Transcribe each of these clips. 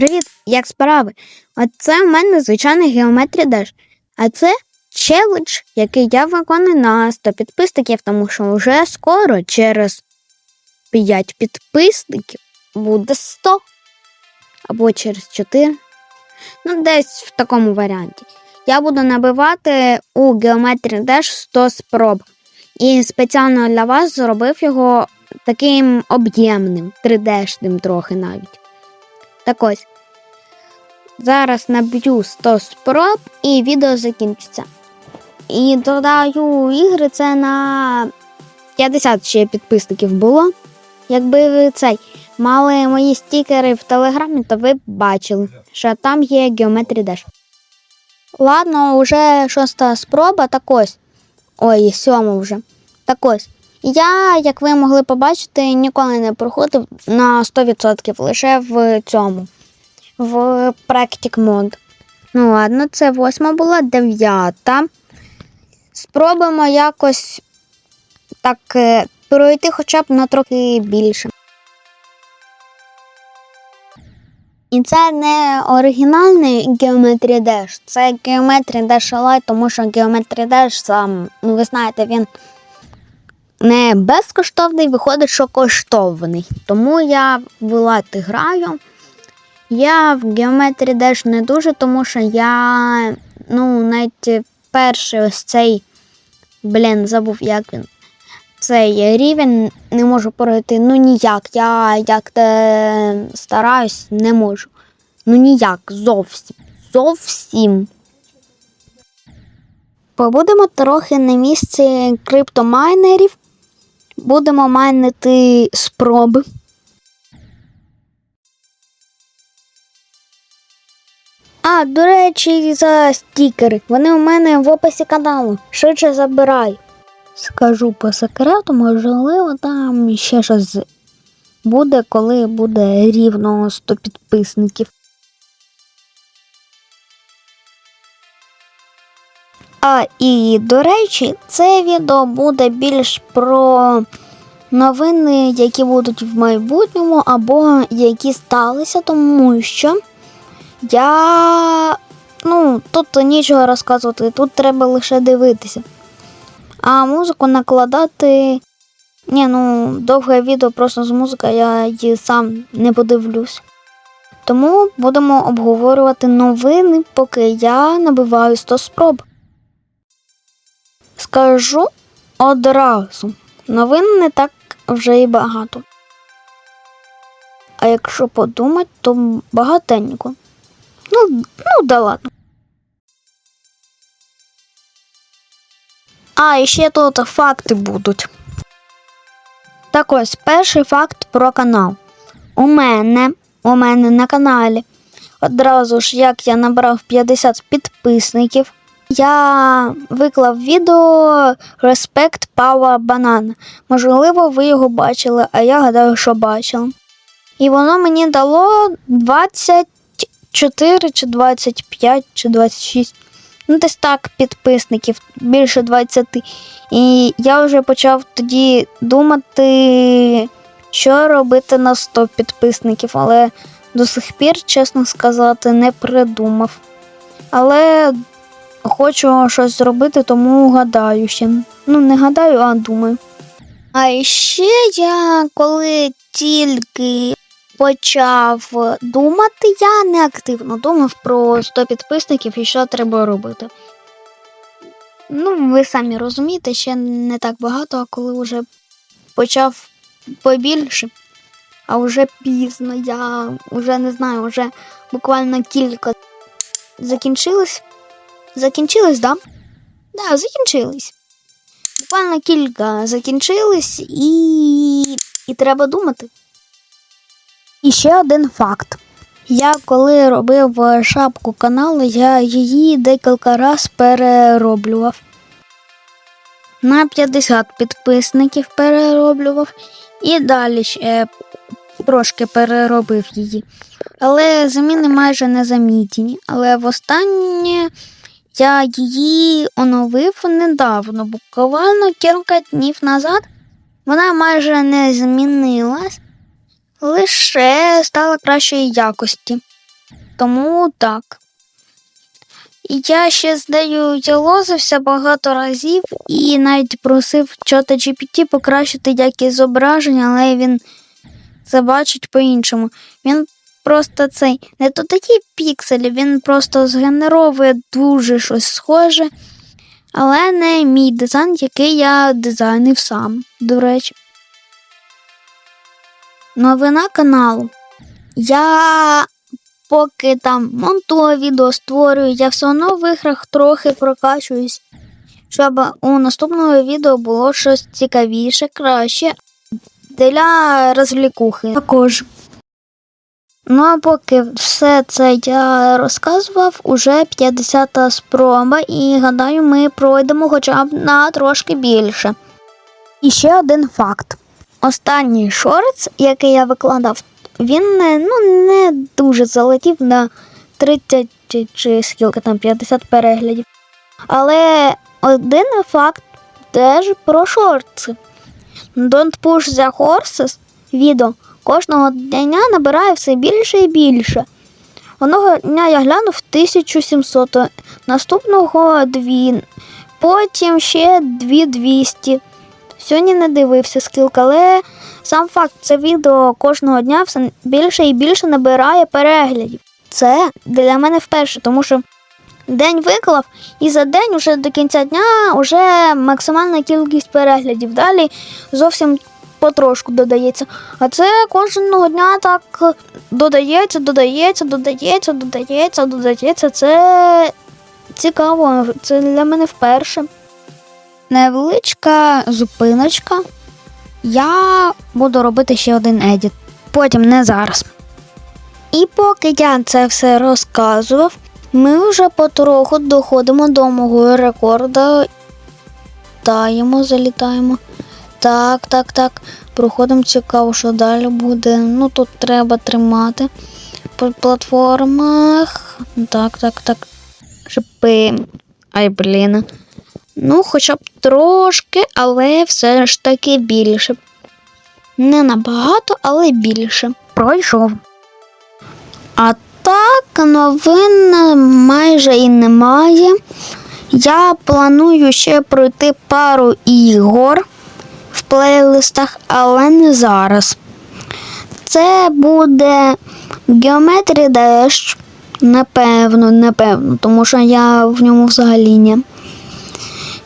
Привіт, як справи? Оце в мене звичайний геометрія Dash. А це челендж, який я виконую на 100 підписників, тому що вже скоро через 5 підписників буде 100. Або через 4. Ну, десь в такому варіанті. Я буду набивати у геометрії Dash 100 спроб. І спеціально для вас зробив його таким об'ємним, 3D-шним трохи навіть. Так ось. Зараз наб'ю 100 спроб і відео закінчиться. І додаю ігри це на 50 ще підписників було. Якби ви цей мали мої стікери в Телеграмі, то ви б бачили, що там є Geometry Dash. Ладно, вже шоста спроба, так ось. Ой, сьома вже. Так ось. Я, як ви могли побачити, ніколи не проходив на 100% лише в цьому, в Practic Mode. Ну ладно, це восьма була, дев'ята. Спробуємо якось так е, пройти хоча б на трохи більше. І це не оригінальний Geometry Dash, це Geometry Dash Lite, тому що Geometry Dash сам, ну ви знаєте, він не безкоштовний, виходить, що коштовний. Тому я в Lite граю. Я в Geometry Dash не дуже, тому що я, ну, навіть перший ось цей, блін, забув, як він. Цей рівень не можу пройти. Ну ніяк. Я як те стараюсь, не можу. Ну ніяк, зовсім. Зовсім. Побудемо трохи на місці криптомайнерів. Будемо майнити спроби. А, до речі, за стікери. Вони у мене в описі каналу. Швидше забирай. Скажу по секрету, можливо, там ще щось буде, коли буде рівно 100 підписників. А і до речі, це відео буде більш про новини, які будуть в майбутньому, або які сталися, тому що я ну, тут нічого розказувати, тут треба лише дивитися. А музику накладати. Ні, ну, довге відео просто з музикою, я її сам не подивлюсь. Тому будемо обговорювати новини, поки я набиваю 100 спроб. Скажу одразу, новин не так вже і багато. А якщо подумати, то багатенько. Ну, ну да ладно. А, і ще тут факти будуть. Так ось перший факт про канал. У мене, у мене на каналі. Одразу ж, як я набрав 50 підписників, я виклав відео Respect Power Banana. Можливо, ви його бачили, а я гадаю, що бачили. І воно мені дало 24 чи 25 чи 26. Ну, десь так підписників, більше 20. І я вже почав тоді думати, що робити на 100 підписників, але до сих пір, чесно сказати, не придумав. Але хочу щось зробити, тому гадаю ще. Ну, не гадаю, а думаю. А ще я коли тільки почав думати, я не активно думав про 100 підписників і що треба робити. Ну, ви самі розумієте, ще не так багато, а коли вже почав побільше, а вже пізно, я вже не знаю, вже буквально кілька закінчилось. Закінчились, да? Да, закінчились. Буквально кілька закінчились і. і треба думати. І ще один факт. Я коли робив шапку каналу, я її декілька разів перероблював. На 50 підписників перероблював і далі ще трошки переробив її. Але заміни майже не замітні. Але востаннє я її оновив недавно, буквально кілька днів назад. Вона майже не змінилась лише стала кращої якості. Тому так. Я ще з нею ялозився багато разів і навіть просив чата GPT покращити якість зображення, але він це бачить по-іншому. Він просто цей не додає пікселі, він просто згенеровує дуже щось схоже, але не мій дизайн, який я дизайнив сам, до речі. Новина каналу. Я поки там монтую відео, створюю, я все одно в іграх трохи прокачуюсь, щоб у наступному відео було щось цікавіше, краще для розвлікухи також. Ну а поки все це я розказував, уже 50-та спроба, і гадаю, ми пройдемо хоча б на трошки більше. І ще один факт. Останній шортс, який я викладав, він ну, не дуже залетів на 30 чи, чи скільки там 50 переглядів. Але один факт теж про шортси. Don't push the horses відео кожного дня набирає все більше і більше. Одного дня я глянув 1700, наступного 2, потім ще 2200. Сьогодні не дивився скільки, але сам факт, це відео кожного дня все більше і більше набирає переглядів. Це для мене вперше, тому що день виклав, і за день, уже до кінця дня, вже максимальна кількість переглядів. Далі зовсім потрошку додається. А це кожного дня так додається, додається, додається, додається, додається. Це цікаво. Це для мене вперше. Невеличка зупиночка. Я буду робити ще один едіт. Потім не зараз. І поки я це все розказував, ми вже потроху доходимо до мого рекорду. Таємо, залітаємо. Так, так, так. Проходимо цікаво, що далі буде. Ну тут треба тримати по платформах. Так, так, так. Шипи. Ай, блін. Ну, хоча б трошки, але все ж таки більше. Не набагато, але більше. Пройшов. А так, новин майже і немає. Я планую ще пройти пару ігор в плейлистах, але не зараз. Це буде Geometry Dash. Напевно, напевно, тому що я в ньому взагалі не.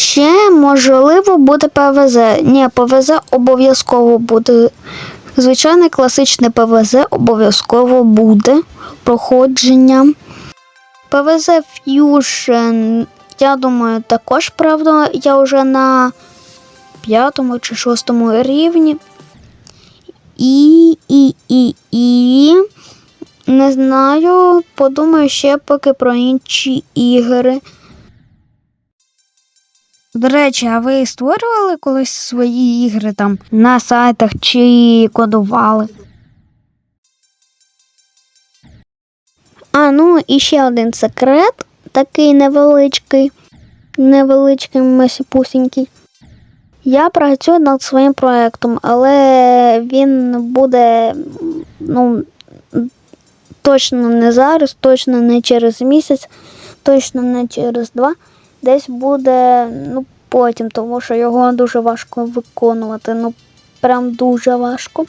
Ще можливо буде ПВЗ. Ні, ПВЗ обов'язково буде. Звичайне класичне ПВЗ обов'язково буде проходження. ПВЗ Fusion, я думаю, також, правда, я вже на п'ятому чи шостому рівні. І, і, і, і. Не знаю, подумаю ще поки про інші ігри. До речі, а ви створювали колись свої ігри там на сайтах чи кодували? А, ну і ще один секрет, такий невеличкий, невеличкий масіпусінький. Я працюю над своїм проєктом, але він буде ну, точно не зараз, точно не через місяць, точно не через два. Десь буде ну, потім, тому що його дуже важко виконувати. Ну, прям дуже важко.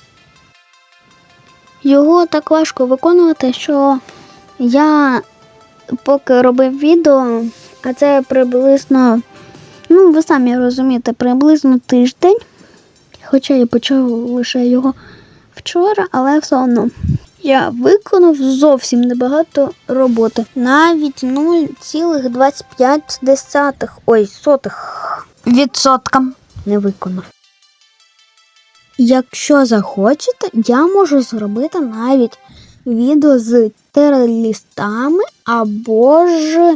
Його так важко виконувати, що я поки робив відео, а це приблизно, ну, ви самі розумієте, приблизно тиждень. Хоча я почав лише його вчора, але все одно. Я виконав зовсім небагато роботи. Навіть 0,25 ой, сотих відсотка не виконав. Якщо захочете, я можу зробити навіть відео з тералістами або ж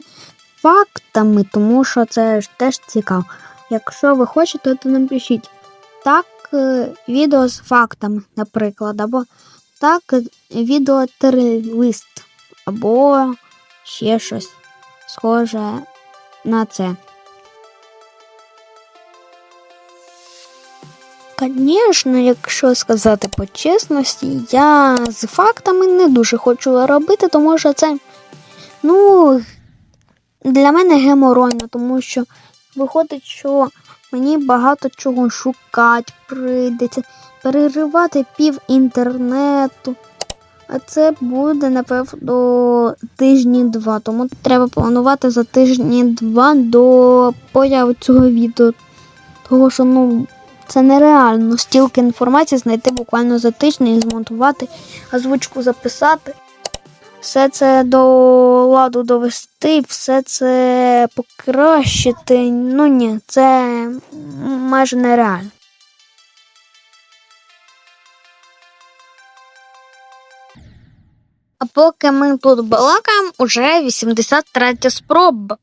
фактами, тому що це ж теж цікаво. Якщо ви хочете, то напишіть так, е, відео з фактами, наприклад, або так, відео тераліст, або ще щось схоже на це. Звісно, якщо сказати по чесності, я з фактами не дуже хочу робити, тому що це ну, для мене геморойно, тому що виходить, що мені багато чого шукати прийдеться, переривати пів інтернету. А це буде, напевно, тижні два. Тому треба планувати за тижні два до появи цього відео. Того, що ну, це нереально стільки інформації знайти буквально за тиждень і змонтувати, озвучку записати. Все це до ладу довести, все це покращити. Ну ні, це майже нереально. А поки ми тут балакаємо, уже 83 спроба.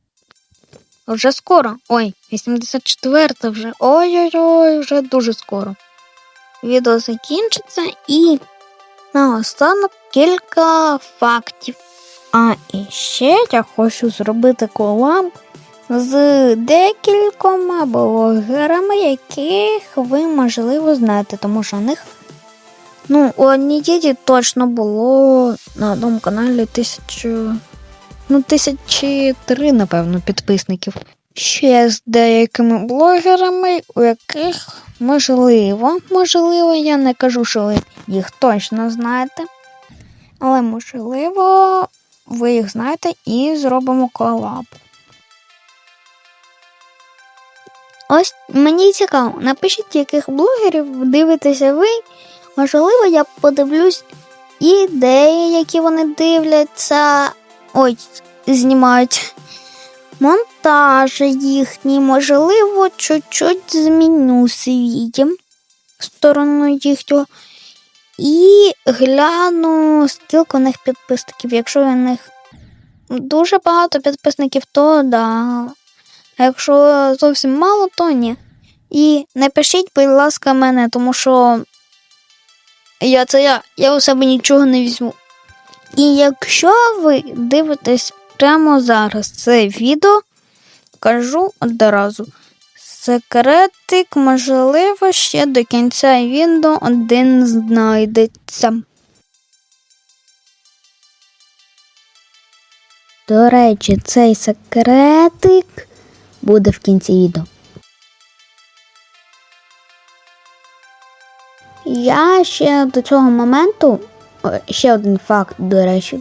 Вже скоро. Ой, 84 вже. Ой-ой-ой, вже дуже скоро. Відео закінчиться і наостанок кілька фактів. А іще я хочу зробити колаб з декількома блогерами, яких ви, можливо, знаєте, тому що у них Ну, у Однієї точно було на одному каналі тисячу. Ну, тисячі три, напевно, підписників. Ще з деякими блогерами, у яких можливо, можливо, я не кажу, що ви їх точно знаєте. Але можливо, ви їх знаєте і зробимо колаб. Ось мені цікаво, напишіть, яких блогерів дивитеся ви. Можливо, я подивлюсь ідеї, які вони дивляться. Ой, знімають монтажі їхні, можливо, чуть-чуть зміню свій сторону їхнього. І гляну, скільки у них підписників. Якщо у них дуже багато підписників, то да. А якщо зовсім мало, то ні. І напишіть, будь ласка, мене, тому що я це я, я у себе нічого не візьму. І якщо ви дивитесь прямо зараз це відео, кажу одразу. Секретик, можливо, ще до кінця відео один знайдеться. До речі, цей секретик буде в кінці відео. Я ще до цього моменту, ще один факт, до речі.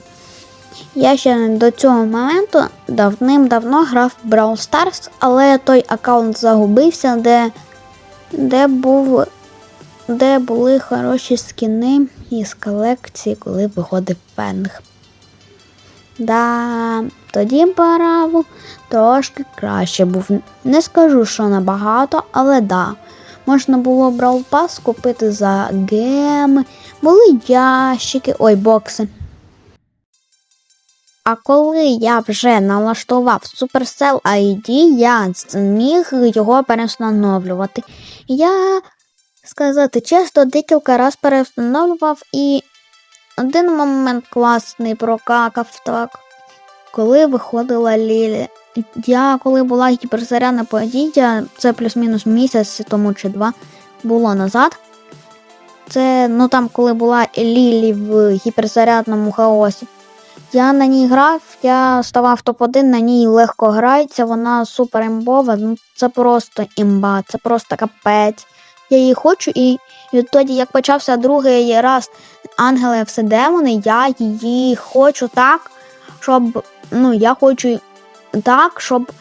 Я ще до цього моменту давним-давно грав в Brawl Stars, але той аккаунт загубився, де де, був, де були хороші скіни із колекції, коли виходив фенг. Да, тоді Бравл трошки краще був. Не скажу, що набагато, але да. Можна було Brawl Pass купити за геми, були ящики, ой, бокси. А коли я вже налаштував Supercell ID, я зміг його перестановлювати. Я, сказати чесно, декілька разів перестановлював і один момент класний прокакав так. Коли виходила Лілі. Я коли була гіперзарядна подія, це плюс-мінус місяць тому чи два було назад. Це, ну там, коли була Лілі в гіперзарядному хаосі. Я на ній грав, я ставав топ-1, на ній легко грається, вона супер імбова, ну це просто імба, це просто капець. Я її хочу, і відтоді, як почався другий раз ангели все демони, я її хочу так, щоб ну, я хочу так, щоб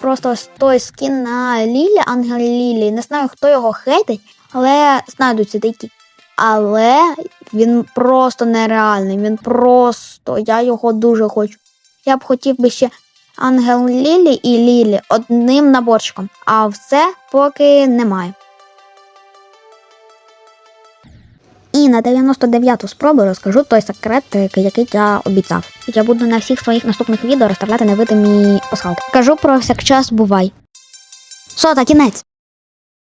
просто той скін на Лілі, Ангел Лілі, не знаю, хто його хейтить, але знайдуться такі. Але він просто нереальний. Він просто, я його дуже хочу. Я б хотів би ще Ангел Лілі і Лілі одним наборчиком, а все поки немає. І на 99-ту спробу розкажу той секрет, який я обіцяв. Я буду на всіх своїх наступних відео розставляти невидимі пасхалки. Кажу про всякчас бувай. Сота, кінець!